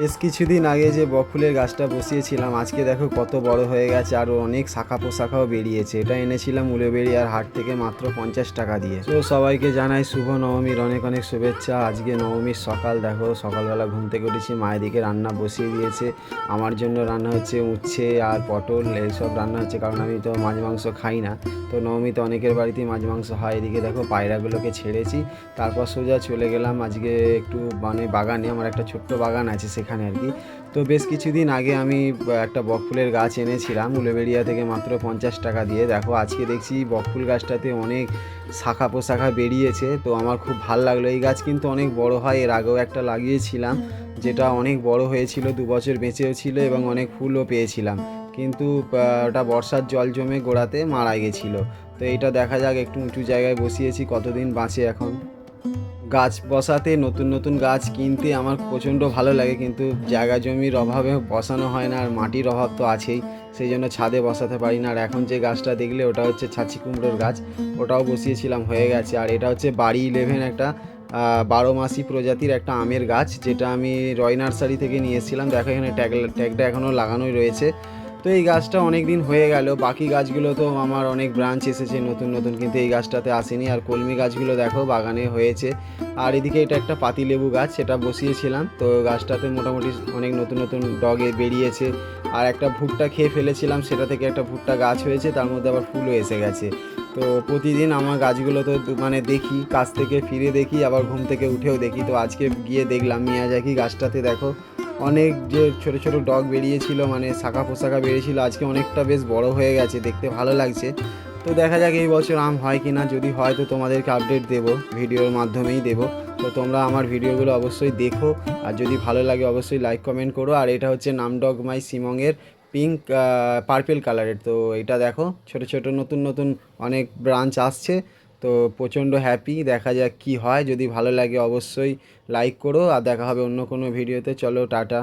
বেশ কিছুদিন আগে যে বকফুলের গাছটা বসিয়েছিলাম, আজকে দেখো কত বড় হয়ে গেছে আর অনেক শাখা পোশাখাও বেরিয়েছে। এটা এনেছিলাম উলেবেরিয়ার হাট থেকে মাত্র পঞ্চাশ টাকা দিয়ে। তো সবাইকে জানাই শুভ নবমীর অনেক অনেক শুভেচ্ছা। আজকে নবমীর সকাল, দেখো সকালবেলা ঘুম থেকে উঠেছি মায়ের দিকে রান্না বসিয়ে দিয়েছে। আমার জন্য রান্না হচ্ছে উচ্ছে আর পটল, এইসব রান্না হচ্ছে কারণ আমি তো মাছ মাংস খাই না। তো নবমীতে অনেকের বাড়িতেই মাছ মাংস হয়। এদিকে দেখো পায়রাগুলোকে ছেড়েছি, তারপর সোজা চলে গেলাম। আজকে একটু মানে বাগানে, আমার একটা ছোট্ট বাগান আছে, সেখানে আর কি। তো বেশ কিছুদিন আগে আমি একটা বকফুলের গাছ এনেছিলাম উলেবেরিয়া থেকে মাত্র পঞ্চাশ টাকা দিয়ে। দেখো, আজকে দেখছি বকফুল গাছটাতে অনেক শাখা পোশাখা বেরিয়েছে, তো আমার খুব ভালো লাগল। এই গাছ কিন্তু অনেক বড় হয়, এর আগেও একটা লাগিয়েছিলাম, যেটা অনেক বড় হয়েছিল, দু বছর বেঁচেও ছিল এবং অনেক ফুলও পেয়েছিলাম। কিন্তু ওটা বর্ষার জল জমে গোড়াতে মারা গেছিল। তো এইটা দেখা যাক, একটু উঁচু জায়গায় বসিয়েছি, কতদিন বাঁচে এখন? গাছ বসাতে, নতুন নতুন গাছ কিনতে আমার প্রচণ্ড ভালো লাগে, কিন্তু জায়গা জমির অভাবে বসানো হয় না, আর মাটির অভাব তো আছেই, সেই জন্য ছাদে বসাতে পারি না। আর এখন যে গাছটা দেখলে, ওটা হচ্ছে ছাঁচি কুমড়োর গাছ, ওটাও বসিয়েছিলাম, হয়ে গেছে। আর এটা হচ্ছে বাড়ি ইলেভেন একটা বারো মাসি প্রজাতির একটা আমের গাছ, যেটা আমি রয় নার্সারি থেকে নিয়ে এসেছিলাম। দেখো এখানে ট্যাগ, ট্যাগটা এখনও লাগানোই রয়েছে। তো এই গাছটা অনেক দিন হয়ে গেল, বাকি গাছগুলো তো আমার অনেক ব্রাঞ্চ এসেছে, নতুন নতুন, কিন্তু এই গাছটাতে আসেনি। আর কলমি গাছগুলো দেখো, বাগানে হয়েছে। আর এদিকে এটা একটা পাতিলেবু গাছ, সেটা বসিয়েছিলাম। তো গাছটাতে মোটামুটি অনেক নতুন নতুন ডগে বেরিয়েছে। আর একটা ভুট্টা খেয়ে ফেলেছিলাম, সেটা থেকে একটা ভুট্টা গাছ হয়েছে, তার মধ্যে আবার ফুলও এসে গেছে। তো প্রতিদিন আমার গাছগুলো তো মানে দেখি, কাজ থেকে ফিরে দেখি, আবার ঘুম থেকে উঠেও দেখি। তো আজকে গিয়ে দেখলাম মিয়াজাকি গাছটাতে, দেখো। অনেক যে ছোট ছোট ডগ বেরিয়েছিল মানে শাখা পোশাখা বেরিয়েছিল, আজকে অনেকটা বেশ বড় হয়ে গেছে, দেখতে ভালো লাগছে। তো দেখা যাক এই বছর আম হয় কি না যদি হয় তো তোমাদেরকে আপডেট দেব ভিডিওর মাধ্যমেই দেব। তো তোমরা আমার ভিডিওগুলো অবশ্যই দেখো। আর যদি ভালো লাগে অবশ্যই লাইক কমেন্ট করো। আর এটা হচ্ছে নামডগ মাই সিমংয়ের পিঙ্ক পার্পেল কালারের তো এটা দেখো, ছোট ছোট নতুন নতুন অনেক ব্রাঞ্চ আসছে। তো প্রচণ্ড হ্যাপি দেখা যাক কি হয়। যদি ভালো লাগে অবশ্যই লাইক করো। আর দেখা হবে অন্য কোনো ভিডিওতে চলো, টাটা।